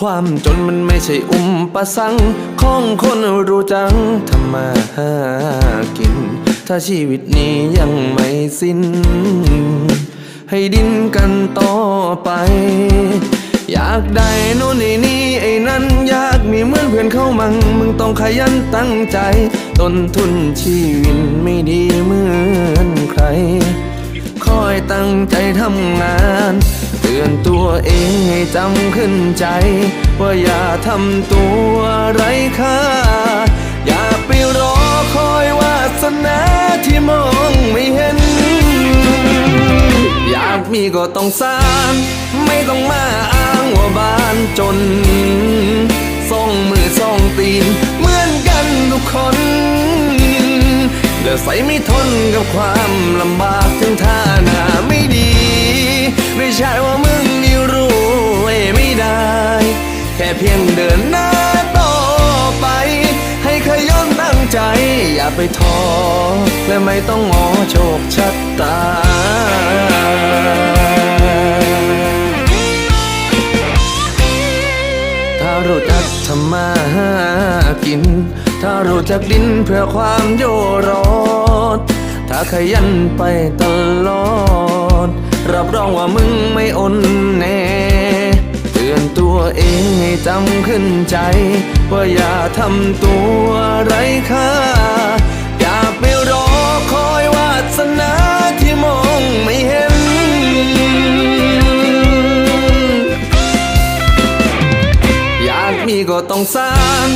ความจนมันไม่ใช่อุมประสังของคนรู้จังทำมาหากิน ถ้าชีวิตนี้ยังไม่สิ้น ให้ดิ้นกันต่อไป อยากได้โน่นนี่นี่ไอ้นั่นอยากมีเหมือนเพื่อนเข้ามัง มึงต้องขยันตั้งใจ ต้นทุนชีวิตไม่ดีเหมือนใคร คอยตั้งใจทำงาน ตือนตัวเองให้จำขึ้นใจ ว่าอย่าทำตัวไร้ค่า อย่าไปรอคอยวาสนาที่มองไม่เห็น อยากมีก็ต้องสร้าง ไม่ต้องมาอ้างว่าบ้านจนส่องมือส่องตีน เหมือนกันทุกคนเดี๋ยวใส่ไม่ทนกับความลำบากถึงท่าหน้า ไปท้อและไม่ต้องงอโชคชะตา ถ้ารู้จักทำมาหากิน ถ้ารู้จักดินเพื่อความโยรอดถ้าขยันไปตลอด รับรองว่ามึงไม่อนแน่เตือนตัวเองให้จำขึ้นใจ ว่าอย่าทำตัวไร้ค่า องสาง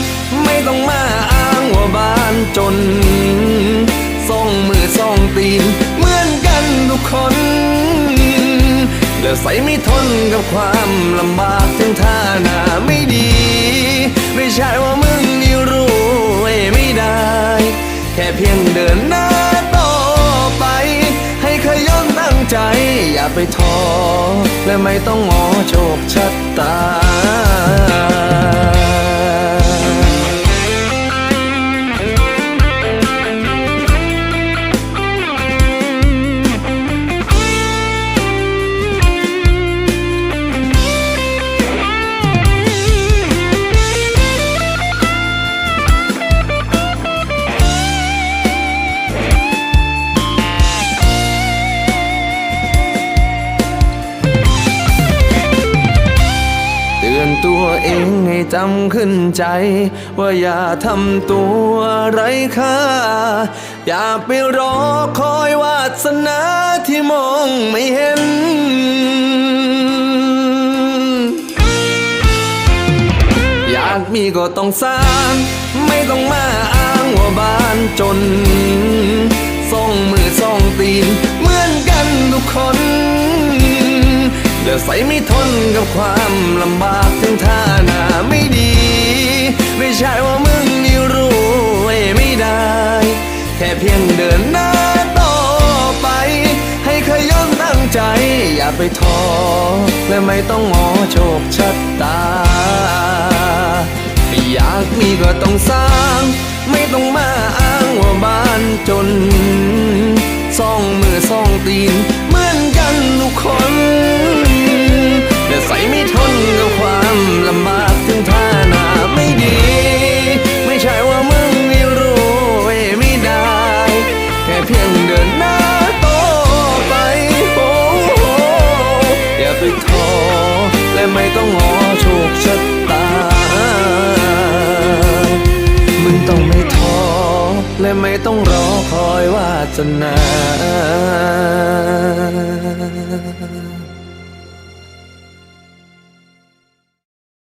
ไม่ต้องมาอ้างว่าบ้านจนส่องมือส่องตีนเหมือนกันทุกคนเดี๋ยวใส่ไม่ทนกับความลำบากถึงท่าหน้าไม่ดี ไม่ใช่ว่ามึงนี่รู้เอ้ไม่ได้ แค่เพียงเดินหน้าต่อไป ให้ขยันตั้งใจ อย่าไปท้อและไม่ต้องงอโชคชะตา จำขึ้นใจ ว่าอย่าทำตัวไร้ค่า อย่าไปรอคอยวาสนาที่มองไม่เห็นอยากมีก็ต้องสร้าง ไม่ต้องมาอ้างว่าบ้านจนส่องมือส่องตีนเหมือนกัน เดี๋ยวใส่ไม่ทนกับความลำบากถึงท่าหน้าไม่ดี ไม่ใช่ว่ามึงนี่รู้เอไม่ได้ แค่เพียงเดินหน้าต่อไป ให้ขยันตั้งใจ อย่าไปท้อและไม่ต้องงอโชคชะตา อยากมีก็ต้องสร้าง ไม่ต้องมา ไม่ต้องงอโชคชะตา มึงต้องไม่ท้อและไม่ต้องรอคอยวาสนา